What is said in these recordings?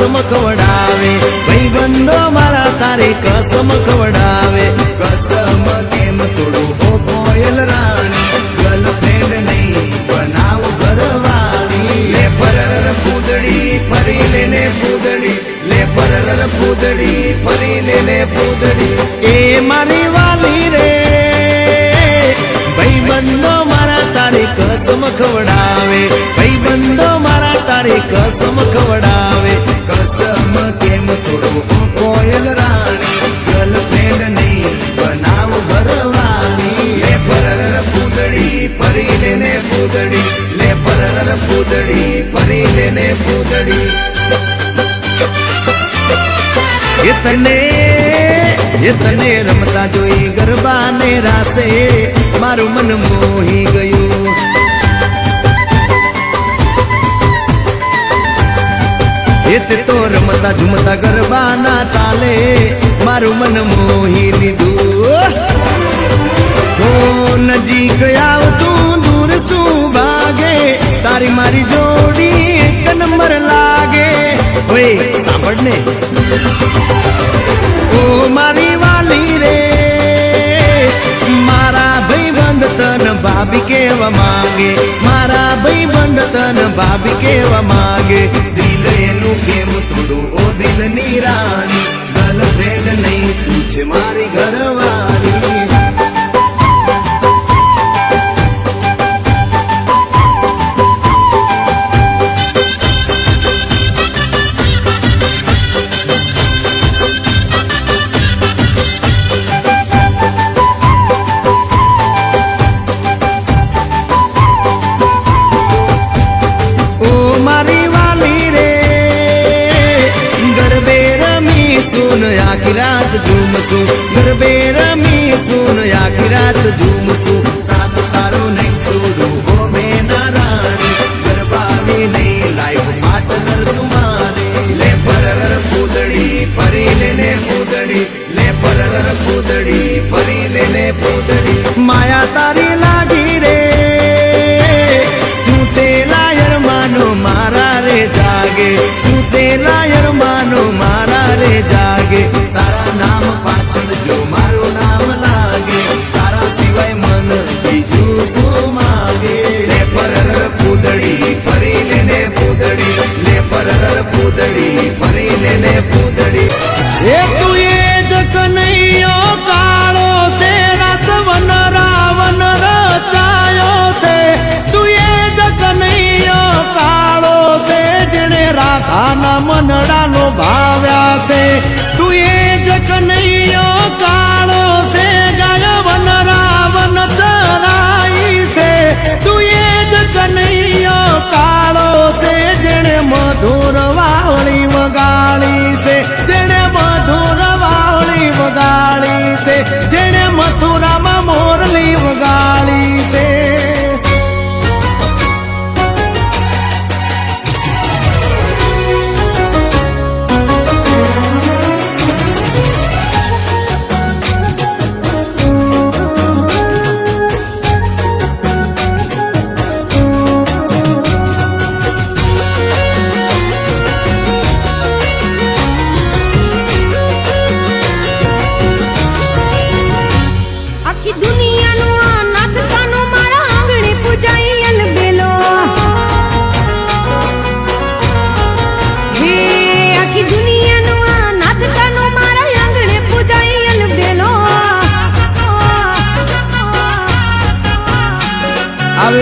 કસમ ખવડાવે ભાઈબંધો મારા તારે કસમ ખવડાવે કસમ કેમ તોડું હો કોયલ રાણી. ગર્લફ્રેન્ડ નહીં, બનાવ ઘરવાળી. લે પરર પૂદડી, ફરી લેને પૂદડી. લે પરર પૂદડી, ફરી લેને પૂદડી. એ મારી વાલી રે. ભાઈબંધો મારા તારે કસમ ખવડાવે ભાઈબંધો મારા તારે કસમ ખવડાવે પૂદડી ફરી લેને પૂતળી. તને તને રમતા જોઈ ગરબાને રાસે મારું મન મોહી ગયું. એ તે રમતા ઝુમતા ગરબાના તાલે, મારું મન મોહી લીધું. હો, નજીક આવતું શું ભાગે તારી મારી જોડી એક નંબર લાગે ઓય સાંભળ ને ઓ મારી વાલી રે મારા ભાઈ બંધ તન ભાભી કેવા માંગે મારા ભાઈ બંધ તન ભાભી કેવા માંગે દિલ એનું કેમ તોડું ઓ દિલની રાણી ગર્લફ્રેન્ડ નહીં તું છે મારી ઘરવાળી ઝૂમશું ગરબે રમી સુન આખી રાત ઝૂમશું. સાત તારો નહીં છોડું હો મેના રાણી ગરબાની નહીં, લાઈવ પાર્ટનર તુમારી. લે પરર પૂદડી ફરી લેને પૂદડી લે પરર પૂદડી ફરી લેને પૂદડી માયા તારી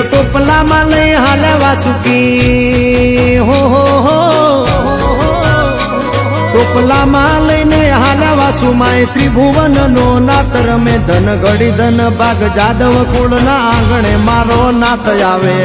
તો ટોપલામાં લઈ હાલવા સુખી. હો હો હો. ટોપલામાં લઈને હાલવા સુમાય ત્રિભુવન નો નાત રમે ધન ઘડી ધન ભાગ જાદવ કુળના આંગણે મારો નાત આવે.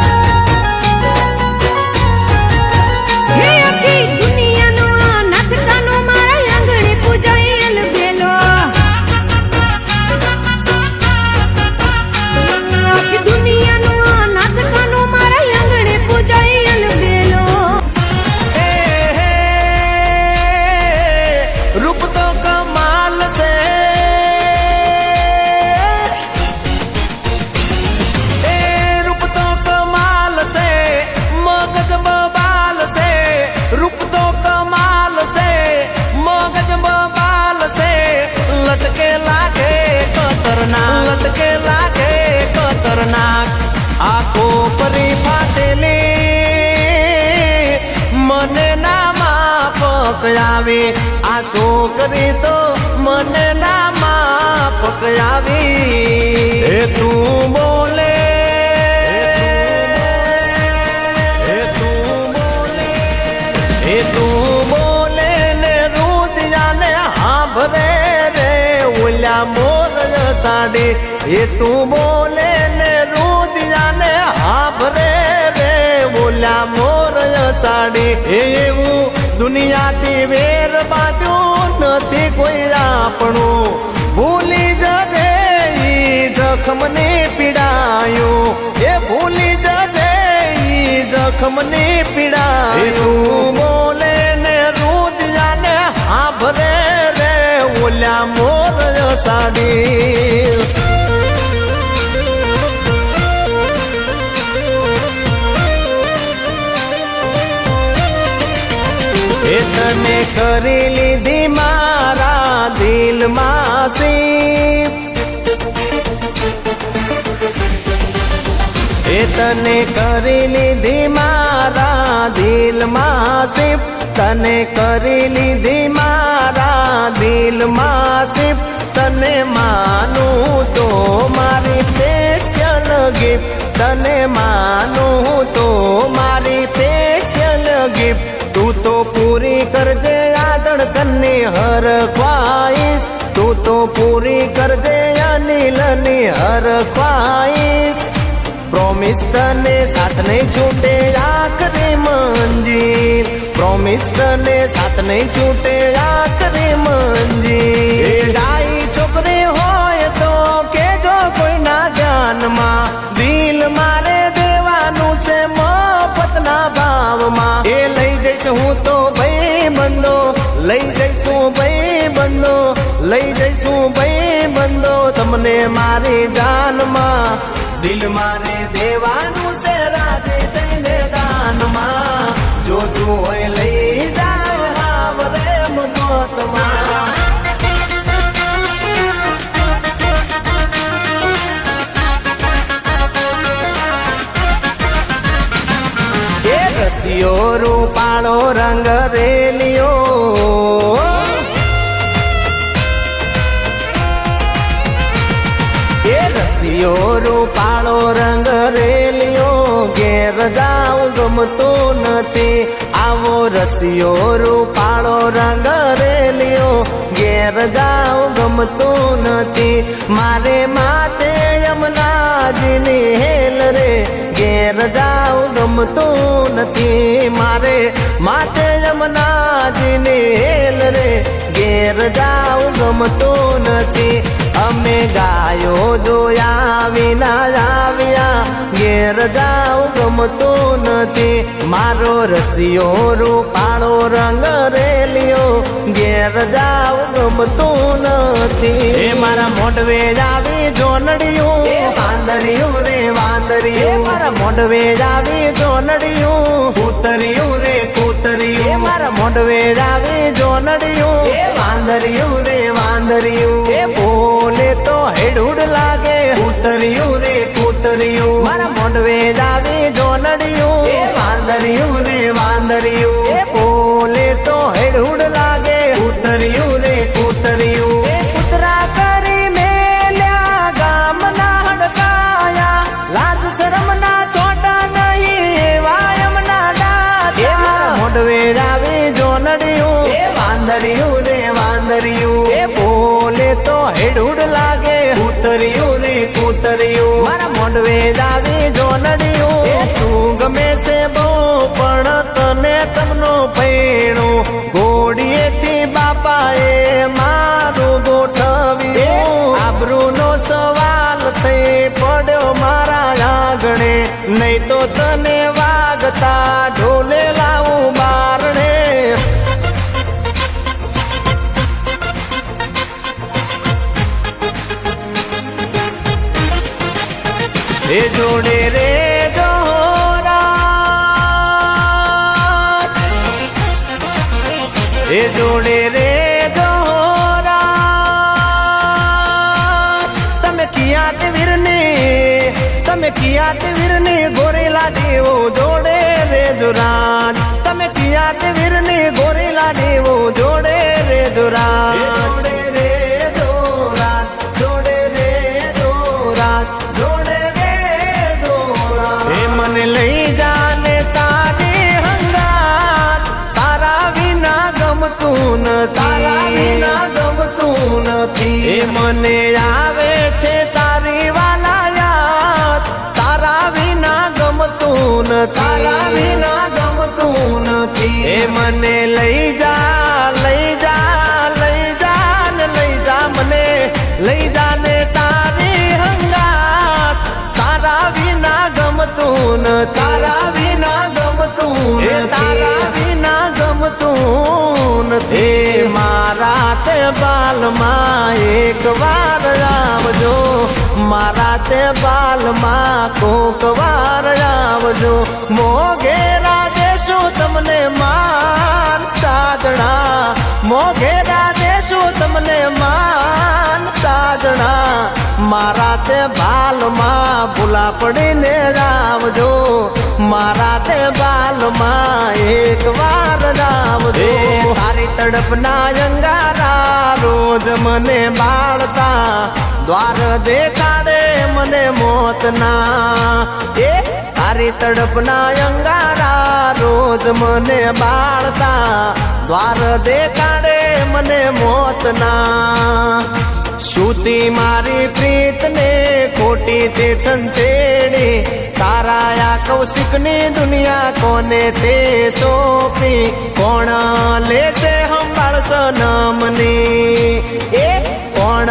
આ છોકરી તો મને ના માં પકડાવી. એ તું બોલે. એ તું બોલે. એ તું બોલે ને રૂદિયાને હાંભરે રે ઓલ્યા મોર સાડી. એ તું બોલે ને રુદિયાને હાંભરે રે ઓલ્યા મોર સાડી. એવું દુનિયાથી વેર બાંધ્યું નથી કોઈ આપણું. ભૂલી જજે ઈ જખમને પીડાયું. એ ભૂલી જજે ઈ જખમને પીડાયું. બોલે ને રુદિયાને હાભરે રે ઓલ્યા મોર સાડી. કરી લીધી મારા દિલમાં સી એ તને કરી લીધી મારા દિલમાં સિફ તને કરી લીધી મારા દિલમાં સિફ તને માનું તો મારી ગિફ્ટ તને માનું તો મારી સ્પેશિયલ ગિફ્ટ તું તો પૂરી કરજે આ હર ખ્વાઈશ તું તો પૂરી કરજે અનિલની હર ખ્વાઈશ પ્રોમિસ તને સાથ નહીં છૂટે આખરી મંજી પ્રોમિસ તને સાથ નહીં છૂટે આખરી મંજીર એ ડાઈ છોકરી હોય તો કેજો કોઈના ધ્યાનમાં. મારી જાનમાં દિલ રસિયો, રૂપાળો રંગ રેલિયો. ઘેર જાવ ગમતું નથી. મારે માતે યમુનાજીની હેલ રે. ઘેર જાવ ગમતું નથી. મારે માતે યમુનાજીની હેલ રે. ઘેર જાવ ગમતું નથી. અમે ગાયો દોયા વિના આવ્યા ઘેર જાવ ગમતો નથી. મારો રસિયો રૂપાળો રંગ રેલિયો. ઘેર જાવ ગમતો નથી. એ મારા મોઢવે આવી જોનડિયું વાંદરિયું રે વાંદરિયું મારા મોઢવે આવી જોનડિયું ઉતર્યું રે મારા મોઢવે આવી જોનડિયું એ વાંદરિયું રે વાંદરિયું. એ બોલે તો હેડુડ લાગે. કૂતરિયું રે કૂતરિયું. મારા મોઢવે આવી જોનડિયું એ વાંદરિયું રે વાંદરિયું. એ બોલે તો હેડુડ લાગે. કૂતરિયું રે કૂતરિયું નહીં તો તને વાગતા ઢોલે લાવું બારણે એ જોડે રે એ જોડે રે દોરા તમે કિયા તે વીરને ગોરેલા દેવો જોડે રે દુરાન. તમે કિયા તે વીરને ગોરેલા દેવો જોડે રે જોરાજ ગમતું મારા તે બાલમાં એક વાર આવજો. મારા તે બાલમાં કોક વાર આવજો. મોઘેરા શું તમને માન સાજણા રાજે શું તમને માન સાજણા મારા તે બાલમાં ભૂલા પડીને રાવજો. મારા તે બાલમાં એક વાર રાવજો. તારી તડપના અંગારા રોજ મને બાળતા. દ્વાર દેખાડે મને મોતના. એ તારી તડપના અંગારા રોજ મને બાળતા. દ્વાર દેખાડે મને મોતના. શ્રુતિ મારી પ્રીતને ખોટી તે છંછેડે. તારા આ કૌશિકની દુનિયા કોને તે સોંપી? કોણ લેશે સંભાળ નામની? એ કોણ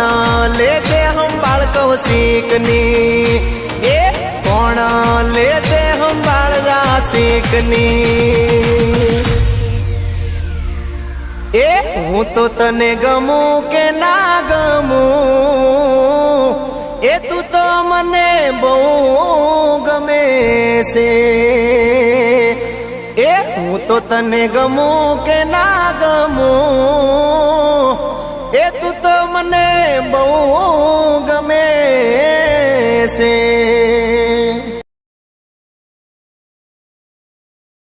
લેશે સંભાળ કૌશિકની? એ કોણ લેશે સંભાળ રાશિકની? એ? હું તો તને ગમું કે ના ગમું? એ તું તો મને બહુ ગમે છે. એ? હું તો તને ગમું કે ના ગમું? એ તું તો મને બહુ ગમે છે.